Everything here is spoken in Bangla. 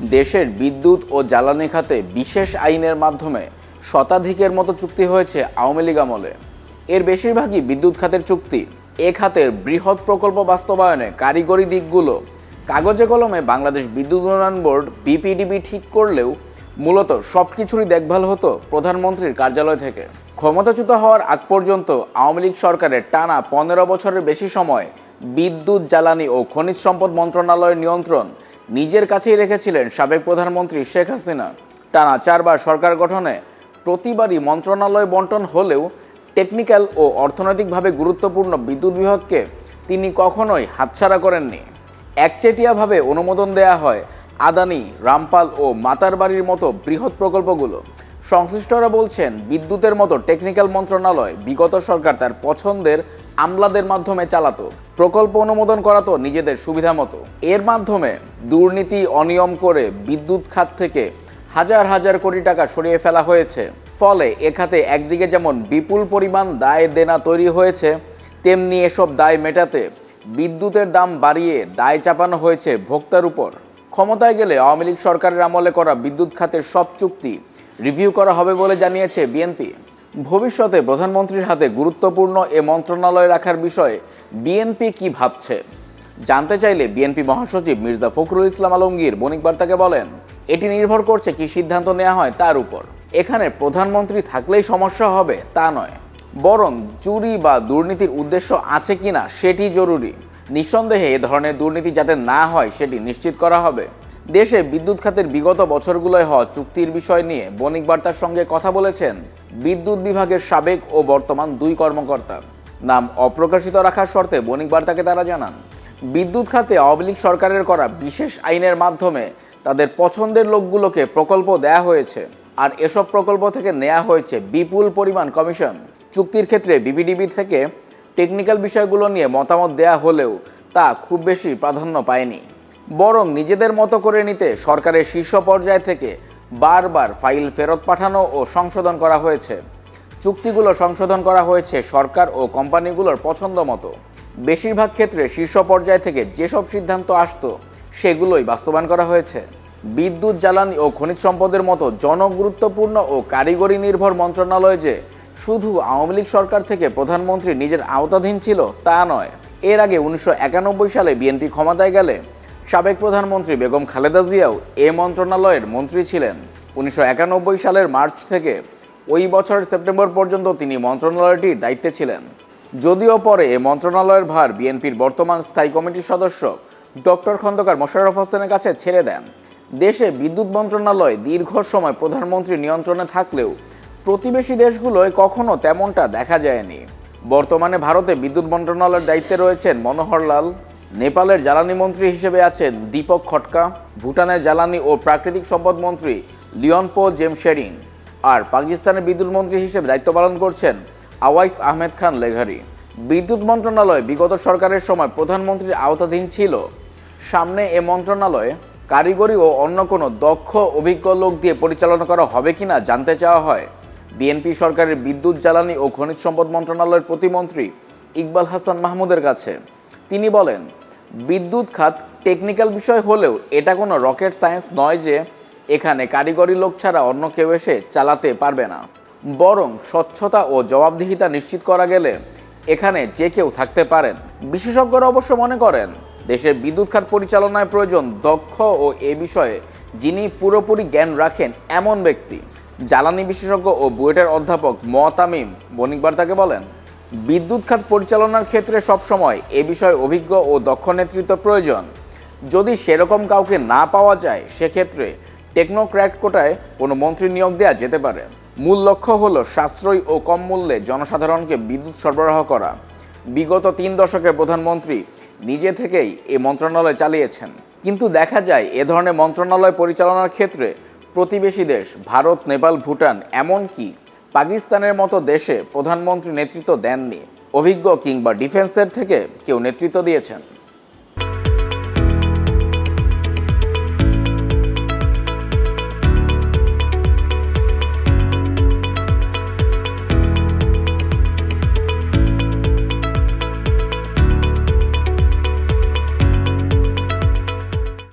দেশের বিদ্যুৎ ও জ্বালানি খাতে বিশেষ আইনের মাধ্যমে শতাধিকের মতো চুক্তি হয়েছে আওয়ামী লীগ আমলে। এর বেশিরভাগই বিদ্যুৎ খাতের চুক্তি। এ খাতের বৃহৎ প্রকল্প বাস্তবায়নে কারিগরি দিকগুলো কাগজে কলমে বাংলাদেশ বিদ্যুৎ উন্নয়ন বোর্ড, বিপিডিবি ঠিক করলেও মূলত সব কিছুরই দেখভাল হতো প্রধানমন্ত্রীর কার্যালয় থেকে। ক্ষমতাচ্যুত হওয়ার আগ পর্যন্ত আওয়ামী লীগ সরকারের টানা পনেরো বছরের বেশি সময় বিদ্যুৎ, জ্বালানি ও খনিজ সম্পদ মন্ত্রণালয়ের নিয়ন্ত্রণ নিজের কাছেই রেখেছিলেন সাবেক প্রধানমন্ত্রী শেখ হাসিনা। টানা চারবার সরকার গঠনে প্রতিবারই মন্ত্রণালয় বন্টন হলেও টেকনিক্যাল ও অর্থনৈতিকভাবে গুরুত্বপূর্ণ বিদ্যুৎ বিভাগকে তিনি কখনোই হাতছাড়া করেননি। একচেটিয়াভাবে অনুমোদন দেয়া হয় আদানি, রামপাল ও মাতারবাড়ির মতো বৃহৎ প্রকল্পগুলো। সংশ্লিষ্টরা বলছেন, বিদ্যুতের মতো টেকনিক্যাল মন্ত্রণালয় বিগত সরকার তার পছন্দের আমলাদের মাধ্যমে চালাতো, প্রকল্প অনুমোদন করাতো নিজেদের সুবিধা মতো। এর মাধ্যমে দুর্নীতি, অনিয়ম করে বিদ্যুৎ খাত থেকে হাজার হাজার কোটি টাকা সরিয়ে ফেলা হয়েছে। ফলে এ খাতে একদিকে যেমন বিপুল পরিমাণ দায় দেনা তৈরি হয়েছে, তেমনি এসব দায় মেটাতে বিদ্যুতের দাম বাড়িয়ে দায় চাপানো হয়েছে ভোক্তার উপর। ক্ষমতায় গেলে আওয়ামী লীগ সরকারের আমলে করা বিদ্যুৎ খাতের সব চুক্তি রিভিউ করা হবে বলে জানিয়েছে বিএনপি। ভবিষ্যতে প্রধানমন্ত্রীর হাতে গুরুত্বপূর্ণ এ মন্ত্রণালয় রাখার বিষয়ে বিএনপি কি ভাবছে? জানতে চাইলে বিএনপি মহাসচিব মির্জা ফখরুল ইসলাম আলমগীর বণিক বার্তাকে বলেন, এটি নির্ভর করছে কি সিদ্ধান্ত নেওয়া হয় তার উপর। এখানে প্রধানমন্ত্রী থাকলেই সমস্যা হবে তা নয়। বরং চুরি বা দুর্নীতির উদ্দেশ্য আছে কিনা সেটি জরুরি। নিঃসন্দেহে এ ধরনের দুর্নীতি যাতে না হয় সেটি নিশ্চিত করা হবে। দেশে বিদ্যুৎ খাতের বিগত বছরগুলোয় হওয়া চুক্তির বিষয় নিয়ে বণিক বার্তার সঙ্গে কথা বলেছেন বিদ্যুৎ বিভাগের সাবেক ও বর্তমান দুই কর্মকর্তা। নাম অপ্রকাশিত রাখার শর্তে বণিক বার্তাকে তারা জানান। বিদ্যুৎ খাতে আওয়ামী সরকারের করা বিশেষ আইনের মাধ্যমে তাদের পছন্দের লোকগুলোকে প্রকল্প দেয়া হয়েছে। আর এসব প্রকল্প থেকে নেওয়া হয়েছে বিপুল পরিমাণ কমিশন। চুক্তির ক্ষেত্রে বিপিডিবি থেকে টেকনিক্যাল বিষয়গুলো নিয়ে মতামত দেয়া হলেও তা খুব বেশি প্রাধান্য পায়নি। বরং নিজেদের মতো করে নিতে সরকারের শীর্ষ পর্যায় থেকে বারবার ফাইল ফেরত পাঠানো ও সংশোধন করা হয়েছে। চুক্তিগুলো সংশোধন করা হয়েছে সরকার ও কোম্পানিগুলোর পছন্দ মতো। বেশিরভাগ ক্ষেত্রে শীর্ষ পর্যায় থেকে যেসব সিদ্ধান্ত আসতো, সেগুলোই বাস্তবায়ন করা হয়েছে। বিদ্যুৎ, জ্বালানি ও খনিজ সম্পদের মতো জনগুরুত্বপূর্ণ ও কারিগরি নির্ভর মন্ত্রণালয় যে শুধু আওয়ামী লীগ সরকার থেকে প্রধানমন্ত্রী নিজের আওতাধীন ছিল তা নয়। এর আগে উনিশশো একানব্বই সালে বিএনপি ক্ষমতায় গেলে সাবেক প্রধানমন্ত্রী বেগম খালেদা জিয়াও এ মন্ত্রণালয়ের মন্ত্রী ছিলেন। উনিশশো একানব্বই সালের মার্চ থেকে ওই বছরের সেপ্টেম্বর পর্যন্ত তিনি মন্ত্রণালয়টির দায়িত্বে ছিলেন। যদিও পরে এ মন্ত্রণালয়ের ভার বিএনপির বর্তমান স্থায়ী কমিটির সদস্য ডক্টর খন্দকার মোশাররফ হোসেনের কাছে ছেড়ে দেন। দেশে বিদ্যুৎ মন্ত্রণালয় দীর্ঘ সময় প্রধানমন্ত্রী নিয়ন্ত্রণে থাকলেও প্রতিবেশী দেশগুলোয় কখনো তেমনটা দেখা যায়নি। বর্তমানে ভারতে বিদ্যুৎ মন্ত্রণালয়ের দায়িত্বে রয়েছেন মনোহর লাল নেপালের জ্বালানি মন্ত্রী হিসেবে আছেন দীপক খটকা, ভুটানের জ্বালানি ও প্রাকৃতিক সম্পদ মন্ত্রী লিওনপো জেমশেরিং, আর পাকিস্তানের বিদ্যুৎ মন্ত্রী হিসেবে দায়িত্ব পালন করছেন আওয়াইস আহমেদ খান লেঘারি। বিদ্যুৎ মন্ত্রণালয় বিগত সরকারের সময় প্রধানমন্ত্রীর আওতাধীন ছিল। সামনে এ মন্ত্রণালয়ে কারিগরি ও অন্য কোনো দক্ষ, অভিজ্ঞ লোক দিয়ে পরিচালনা করা হবে কিনা জানতে চাওয়া হয়। বিএনপি সরকারের বিদ্যুৎ, জ্বালানি ও খনিজ সম্পদ মন্ত্রণালয়ের প্রতিমন্ত্রী ইকবাল হাসান মাহমুদের কাছে। তিনি বলেন বিদ্যুৎ খাত টেকনিক্যাল বিষয় হলেও এটা কোনো রকেট সায়েন্স নয় যে এখানে কারিগরি লোক ছাড়া অন্য কেউ এসে চালাতে পারবে না। বরং স্বচ্ছতা ও জবাবদিহিতা নিশ্চিত করা গেলে এখানে যে কেউ থাকতে পারেন। বিশেষজ্ঞরা অবশ্য মনে করেন, দেশের বিদ্যুৎ খাত পরিচালনায় প্রয়োজন দক্ষ ও এ বিষয়ে যিনি পুরোপুরি জ্ঞান রাখেন এমন ব্যক্তি। জ্বালানি বিশেষজ্ঞ ও বুয়েটের অধ্যাপক মতামিম বণিক বার্তাকে বলেন বিদ্যুৎ খাত পরিচালনার ক্ষেত্রে সবসময় এ বিষয়ে অভিজ্ঞ ও দক্ষ নেতৃত্ব প্রয়োজন। যদি সেরকম কাউকে না পাওয়া যায়, সেক্ষেত্রে টেকনোক্র্যাট কোটায় কোনো মন্ত্রী নিয়োগ দেওয়া যেতে পারে। মূল লক্ষ্য হল সাশ্রয়ী ও কম মূল্যে জনসাধারণকে বিদ্যুৎ সরবরাহ করা। বিগত তিন দশকের প্রধানমন্ত্রী নিজে থেকেই এ মন্ত্রণালয় চালিয়েছেন। কিন্তু দেখা যায়, এ ধরনের মন্ত্রণালয় পরিচালনার ক্ষেত্রে প্রতিবেশী দেশ, ভারত, নেপাল, ভুটান, এমনকি পাকিস্তানের মতো দেশে প্রধানমন্ত্রী নেতৃত্ব দেননি। অভিজ্ঞ কিংবা ডিফেন্সের থেকে কেউ নেতৃত্ব দিয়েছেন।